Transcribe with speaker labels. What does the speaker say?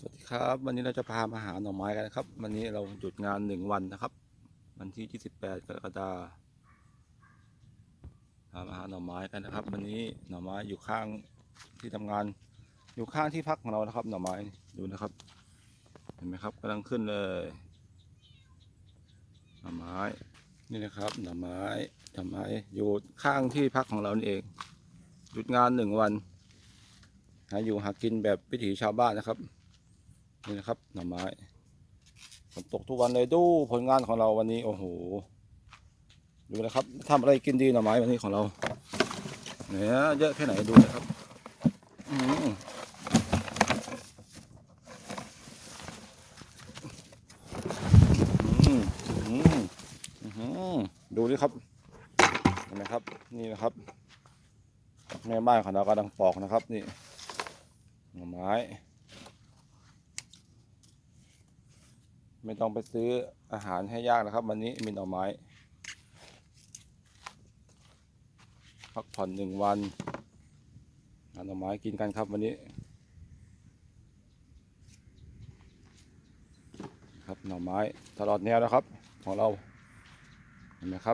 Speaker 1: สวัสดีครับ วันนี้เราจะพามาหาหน่อไม้กันนะครับ วันนี้เราหยุดงานหนึ่งวันนะครับ วันที่ 28 กรกฎาคมพามาหาหน่อไม้กันนะครับ วันนี้หน่อไม้อยู่ข้างที่ทำงาน อยู่ข้างที่พักของเรานะครับ หน่อไม้ดูนะครับ เห็นไหมครับกำลังขึ้นเลย หน่อไม้นี่นะครับ หน่อไม้หน่อไม้อยู่ข้างที่พักของเรานี่เอง หยุดงานหนึ่งวันหาอยู่หากินแบบวิถีชาวบ้านนะครับ นี่นะครับหน่อไม้ฝนตกทุกวันเลยดูผลงานของเราวันนี้โอ้โหดูนะครับทำอะไรกินดีหน่อไม้วันนี้ของเราเนี่ยเยอะแค่ไหนดูนะครับอืมอืมอืมดูดิครับเห็นไหมครับ นี่นะครับแม่บ้านของเรากำลังปอกนะครับ นี่หน่อไม้ ไม่ต้องไปซื้ออาหารให้ยากนะครับ วันนี้มีหน่อไม้ พักผ่อนหนึ่งวันหาหน่อไม้กินกันครับวันนี้ ครับหน่อไม้ตลอดแนวนะครับ ของเราเห็นไหมครับ